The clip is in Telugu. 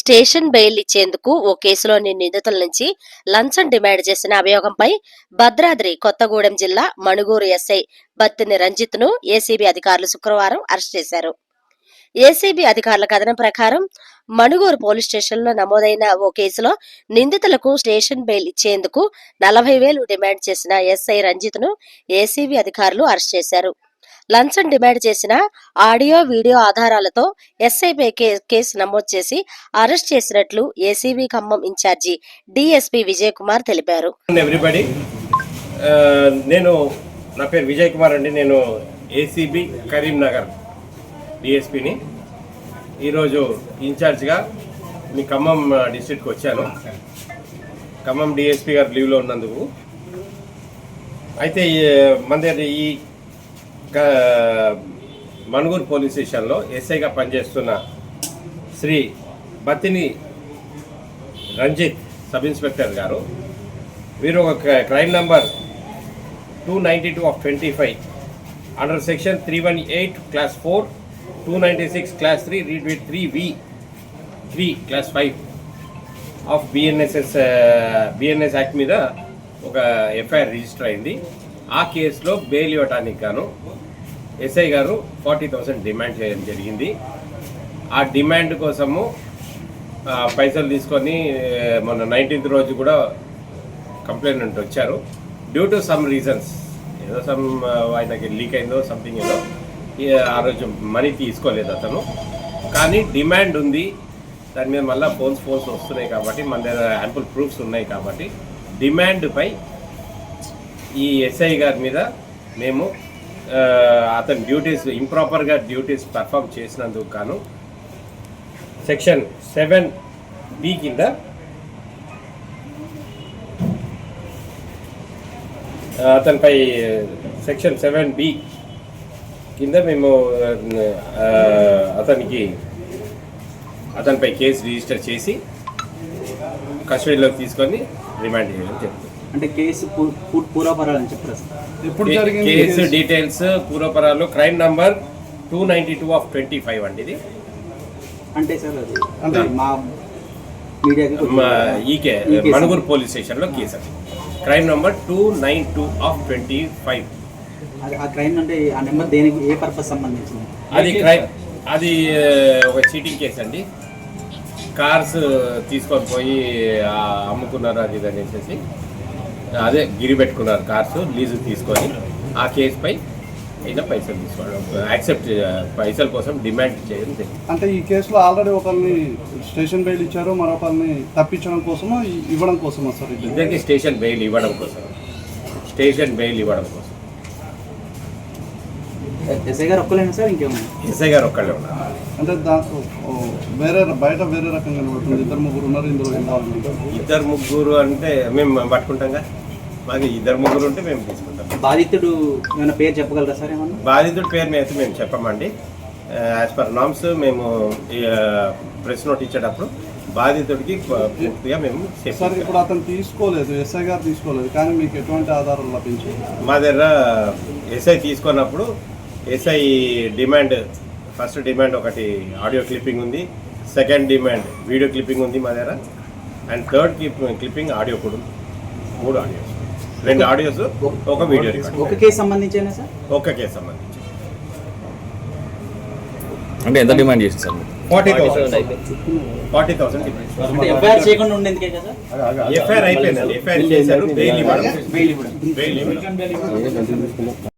స్టేషన్ బెయిల్ ఇచ్చేందుకు ఓ కేసులోని నిందితుల నుంచి లంచం డిమాండ్ చేసిన అభియోగంపై భద్రాద్రి కొత్తగూడెం జిల్లా మణుగూరు ఎస్ఐ బత్తిని రంజిత్ను ఏసీబీ అధికారులు శుక్రవారం అరెస్ట్ చేశారు. ఏసీబీ అధికారుల కథనం ప్రకారం మణుగూరు పోలీస్ స్టేషన్లో నమోదైన ఓ కేసులో నిందితులకు స్టేషన్ బెయిల్ ఇచ్చేందుకు నలభై వేలు డిమాండ్ చేసిన ఎస్ఐ రంజిత్ను ఏసీబీ అధికారులు అరెస్ట్ చేశారు. లంచం డిమాండ్ చేసిన ఆడియో వీడియో ఆధారాలతో ఎస్ఐపై కే- కేసు నమోదు చేసి అరెస్ట్ చేసినట్లు ACB Khammam incharge DSP Vijay Kumar తెలిపారు. నేను నా పేరు విజయ్ కుమార్ అండి. నేను ఏసీబీ కరీంనగర్ డిఎస్పిని. ఈరోజు ఇన్ఛార్జ్గా మీ ఖమ్మం డిస్ట్రిక్ట్కి వచ్చాను. ఖమ్మం డిఎస్పీ గారు లీవ్లో ఉన్నందుకు. అయితే మన దగ్గర ఈ మణుగూరు పోలీస్ స్టేషన్లో ఎస్ఐగా పనిచేస్తున్న శ్రీ బతిని రంజిత్ సబ్ ఇన్స్పెక్టర్ గారు. వీరు ఒక crime number two ninety two of twenty five under section three one eight clause four two ninety six clause three read with three v three clause five of BNSS BNS act మీద ఒక ఎఫ్ఐఆర్ రిజిస్టర్ అయింది. ఆ కేసులో బెయిల్ ఇవ్వటానికి గాను ఎస్ఐ గారు ఫార్టీ థౌసండ్ డిమాండ్ చేయడం జరిగింది. ఆ డిమాండ్ కోసము పైసలు తీసుకొని మొన్న నైన్టీన్త్ రోజు కూడా కంప్లైంట్ వచ్చారు. డ్యూ టు సమ్ రీజన్స్ ఏదో సమ్ ఆయనకి లీక్ అయిందో సంథింగ్ ఏదో ఆ రోజు మనీ తీసుకోలేదు అతను. కానీ డిమాండ్ ఉంది. దాని మీద మళ్ళీ ఫోన్స్ ఫోన్స్ వస్తున్నాయి కాబట్టి మన దగ్గర యాంపుల్ ప్రూఫ్స్ ఉన్నాయి కాబట్టి డిమాండ్పై ఈ ఎస్ఐ గారి మీద మేము అతని డ్యూటీస్ ఇంప్రాపర్గా డ్యూటీస్ పర్ఫామ్ చేసినందుకు గాను సెక్షన్ సెవెన్ బి కింద అతనిపై సెక్షన్ సెవెన్ బి కింద మేము అతనికి అతనిపై కేసు రిజిస్టర్ చేసి కస్టడీలోకి తీసుకొని రిమాండ్ చేయడం జరుగుతుంది అంటే కేసు పూ- పూ- పూర్వపరాలని చెప్పారు ఎప్పుడు జరిగింది case details పూర్వపరాలు crime number two ninety two of twenty five అండి ఇది. అంటే సార్ అది అంటే? మా మీడియాకి ఈకే. మణుగూరు పోలీస్ స్టేషన్లో కేసు అది. Crime number two nine two of twenty five. అది ఆ క్రైమ్ అంటే ఆ నెంబర్ దేనికి ఏ పర్పస్ సంబంధించింది? అది క్రైమ్ అది ఒక చీటింగ్ కేసు అండి. కార్స్ తీసుకొని పోయి అమ్ముకున్నారు అది ఇది అనేసి అదే గిరి పెట్టుకున్నారు కార్స్ లీజు తీసుకొని ఆ కేసుపై అయినా పైసలు తీసుకోవడం. యాక్సెప్ట్ పైసల కోసం డిమాండ్ చేయడం అంటే ఈ కేసులో ఆల్రెడీ ఒకరిని స్టేషన్ బెయిల్ ఇచ్చారు మరొకరిని తప్పించడం కోసమా ఇవ్వడం కోసమా సార్ ఇది? ఇద్దరికి స్టేషన్ బెయిల్ ఇవ్వడం కోసం. స్టేషన్ బెయిల్ ఇవ్వడం కోసం. ఎస్ఐ గారు ఒక్కలేనా సార్? ఇంకేమన్నా ఎస్ఐ గారు ఒక్కళ్ళే ఉన్నారు. అంటే దాంట్లో వేరే బయట వేరే రకంగా కనబడుతుంది ఇద్దరు ముగ్గురు ఉన్నారు ఇందులో ఇద్దరు ముగ్గురు అంటే మేము పట్టుకుంటాంగా మాకు ఇద్దరు ముగ్గురు ఉంటే మేము తీసుకుంటాం. బాధితుడు ఏమైనా పేరు చెప్పగలరా సార్ ఏమన్నా? బాధితుడి పేరు మీద అయితే మేము చెప్పమండి. యాజ్ పర్ నామ్స్ మేము ప్రెస్ నోట్ ఇచ్చేటప్పుడు బాధితుడికి పూర్తిగా మేము సార్ ఇప్పుడు అతను తీసుకోలేదు ఎస్ఐ గారు తీసుకోలేదు. కానీ మీకు ఎటువంటి ఆధారాలు లభించాయి? మా దగ్గర ఎస్ఐ తీసుకున్నప్పుడు ఎస్ఐ డిమాండ్ ఫస్ట్ డిమాండ్ ఒకటి ఆడియో క్లిప్పింగ్ ఉంది. సెకండ్ డిమాండ్ వీడియో క్లిప్పింగ్ ఉంది మా దగ్గర. అండ్ థర్డ్ క్లిప్పింగ్ ఆడియో కూడా ఉంది. మూడు ఆడియోస్ రెండు ఆడియోస్ ఒక వీడియో ఒక కేసు సంబంధించేనా సార్? ఒక్క కేసు సంబంధించి. అంటే ఎంత డిమాండ్ చేసింది sir? Forty thousand forty thousand FIR చేయకుండా ఉండేందుకే కదా ఎఫ్ఐఆర్ అయిపోయిందండి ఎఫ్ఐఆర్ చేశారు బెయిల్ ఇవ్వడం. బెయిల్ ఇవ్వడం. బెయిల్ ఇవ్వడం.